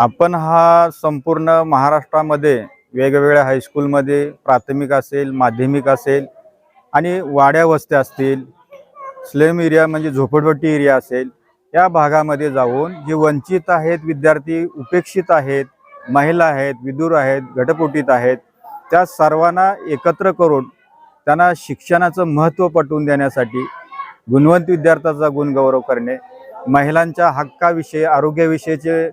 आपण हा संपूर्ण महाराष्ट्रामध्ये वेगवेगळ्या हायस्कूलमध्ये प्राथमिक असेल माध्यमिक असेल आणि वाड्या वस्त्या असतील स्लेम एरिया म्हणजे झोपडपट्टी एरिया असेल या भागामध्ये जाऊन जे वंचित आहेत विद्यार्थी उपेक्षित आहेत महिला आहेत विदूर आहेत घटपोटीत आहेत त्या सर्वांना एकत्र करून त्यांना शिक्षणाचं महत्त्व पटवून देण्यासाठी गुणवंत विद्यार्थ्याचा गुणगौरव करणे महिलांच्या हक्काविषयी आरोग्याविषयीचे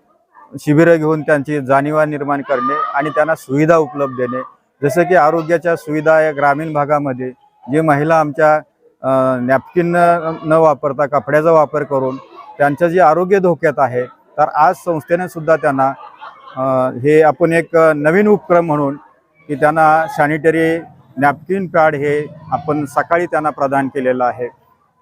शिबिरं घेऊन त्यांची जाणीवा निर्माण करणे आणि त्यांना सुविधा उपलब्ध देणे. जसं की आरोग्याच्या सुविधा या ग्रामीण भागामध्ये जे महिला आमच्या नॅपकिन न वापरता कपड्याचा वापर करून त्यांचं जे आरोग्य धोक्यात आहे तर आज संस्थेने सुद्धा त्यांना हे आपण एक नवीन उपक्रम म्हणून की त्यांना सॅनिटरी नॅपकिन पॅड हे आपण सकाळी त्यांना प्रदान केलेलं आहे.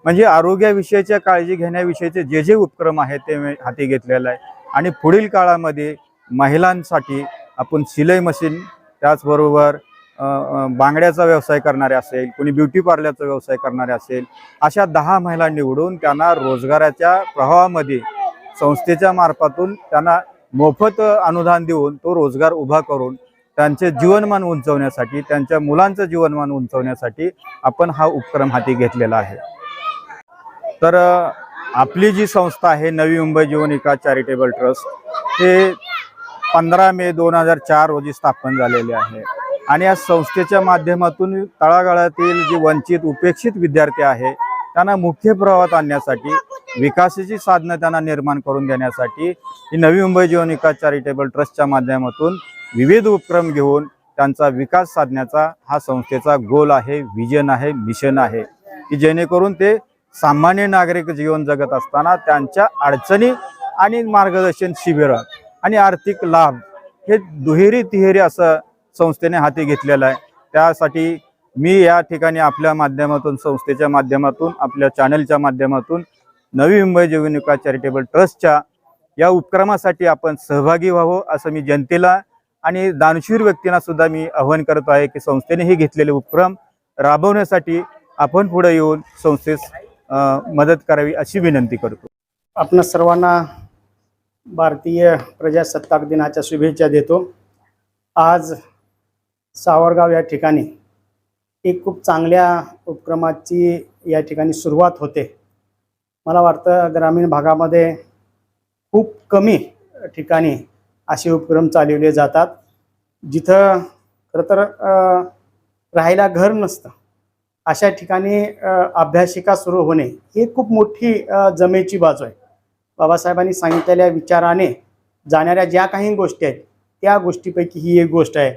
म्हणजे आरोग्याविषयीच्या काळजी घेण्याविषयीचे जे जे उपक्रम आहेत ते मी हाती घेतलेलं आहे. आणि पुढील काळामध्ये महिलांसाठी आपण शिलाई मशीन त्याचबरोबर बांगड्याचा व्यवसाय करणारे असेल कोणी ब्युटी पार्लरचा व्यवसाय करणारे असेल अशा दहा महिला निवडून त्यांना रोजगाराच्या प्रवाहामध्ये संस्थेच्या मार्फातून त्यांना मोफत अनुदान देऊन तो रोजगार उभा करून त्यांचे जीवनमान उंचवण्यासाठी त्यांच्या मुलांचं जीवनमान उंचवण्यासाठी आपण हा उपक्रम हाती घेतलेला आहे. तर आपली जी संस्था आहे नवी मुंबई जीवनिका चॅरिटेबल ट्रस्ट हे पंधरा मे दोन हजार चार रोजी स्थापन झालेले आहे. आणि या संस्थेच्या माध्यमातून तळागाळातील जी वंचित उपेक्षित विद्यार्थी आहे त्यांना मुख्य प्रवाहात आणण्यासाठी विकासाची साधनं त्यांना निर्माण करून देण्यासाठी ही नवी मुंबई जीवनिका चॅरिटेबल ट्रस्टच्या माध्यमातून विविध उपक्रम घेऊन त्यांचा विकास साधण्याचा हा संस्थेचा गोल आहे विजन आहे मिशन आहे की जेणेकरून ते सामान्य नागरिक जीवन जगत असताना त्यांच्या अडचणी आणि मार्गदर्शन शिबिरं आणि आर्थिक लाभ हे दुहेरी तिहेरी असं संस्थेने हाती घेतलेलं आहे. त्यासाठी मी या ठिकाणी आपल्या माध्यमातून संस्थेच्या माध्यमातून आपल्या चॅनलच्या माध्यमातून नवी मुंबई जीवनिका चॅरिटेबल ट्रस्टच्या या उपक्रमासाठी आपण सहभागी व्हावं असं मी जनतेला आणि दानशूर व्यक्तींना सुद्धा मी आवाहन करत आहे की संस्थेने हे घेतलेले उपक्रम राबवण्यासाठी आपण पुढे येऊन संस्थेस मदत करावी अशी विनंती करतो. आपण सर्वांना भारतीय प्रजासत्ताक दिनाच्या शुभेच्छा देतो. आज सावरगाव या ठिकाणी एक खूप चांगल्या उपक्रमाची या ठिकाणी सुरुवात होते. मला वाटतं ग्रामीण भागामध्ये खूप कमी ठिकाणी असे उपक्रम चालवले जातात. जिथं खरं तर राहायला घर नसतं. अशा ठिकाणी अभ्यासिका सुरू होणे ही खूप मोठी जमेची बाजू आहे. बाबासाहेबांनी सांगितलेल्या विचाराने जाणाऱ्या ज्या काही गोष्टी आहेत त्या गोष्टीपैकी ही एक गोष्ट आहे.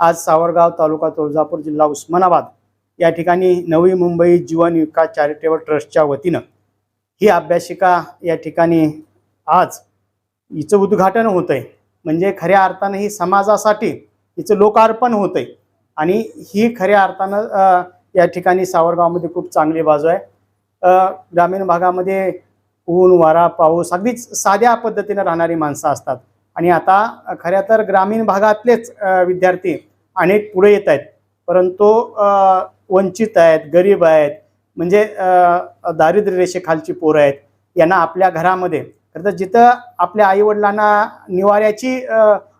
आज सावरगाव तालुका तुळजापूर जिल्हा उस्मानाबाद या ठिकाणी नवी मुंबई जीवन विकास चॅरिटेबल ट्रस्टच्या वतीनं ही अभ्यासिका या ठिकाणी आज हिचं उद्घाटन होतं आहे म्हणजे खऱ्या अर्थानं ही समाजासाठी हिचं लोकार्पण होतं आहे आणि ही खऱ्या अर्थानं या ठिकाणी सावरगावमध्ये खूप चांगली बाजू आहे. ग्रामीण भागामध्ये ऊन वारा पाऊस अगदीच साध्या पद्धतीनं राहणारी माणसं असतात. आणि आता खऱ्या तर ग्रामीण भागातलेच विद्यार्थी अनेक पुढे येत आहेत. परंतु वंचित आहेत गरीब आहेत म्हणजे दारिद्र्य रेषेखालची पोरं आहेत यांना आपल्या घरामध्ये खरं तर जिथं आपल्या आईवडिलांना निवाऱ्याची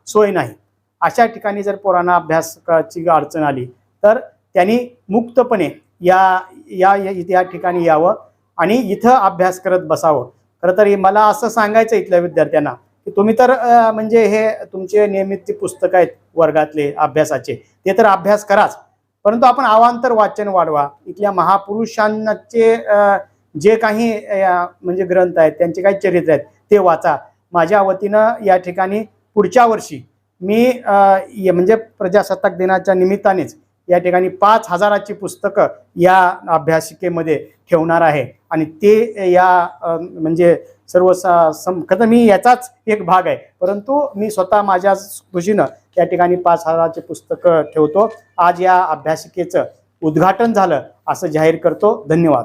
सोय नाही अशा ठिकाणी जर पोरांना अभ्यासाची अडचण आली तर त्यांनी मुक्तपणे या या या- ठिकाणी यावं आणि इथं अभ्यास करत बसावं. खरं तर हे मला असं सांगायचं इथल्या विद्यार्थ्यांना की तुम्ही तर म्हणजे हे तुमचे नियमित जे आहेत वर्गातले अभ्यासाचे ते तर अभ्यास कराच. परंतु आपण अवांतर वाचन वाढवा. इथल्या महापुरुषांचे जे काही म्हणजे ग्रंथ आहेत त्यांचे काही चरित्र आहेत ते वाचा. माझ्या वतीनं या ठिकाणी पुढच्या वर्षी मी म्हणजे प्रजासत्ताक दिनाच्या निमित्तानेच या ठिकाणी पाच हजाराची पुस्तकं या अभ्यासिकेमध्ये ठेवणार आहे. आणि ते या म्हणजे सर्व स- सम खरं मी याचाच एक भाग आहे. परंतु मी स्वतः माझ्या खुशीनं या ठिकाणी पाच हजाराची पुस्तकं ठेवतो. आज या अभ्यासिकेचं उद्घाटन झालं असं जाहीर करतो. धन्यवाद.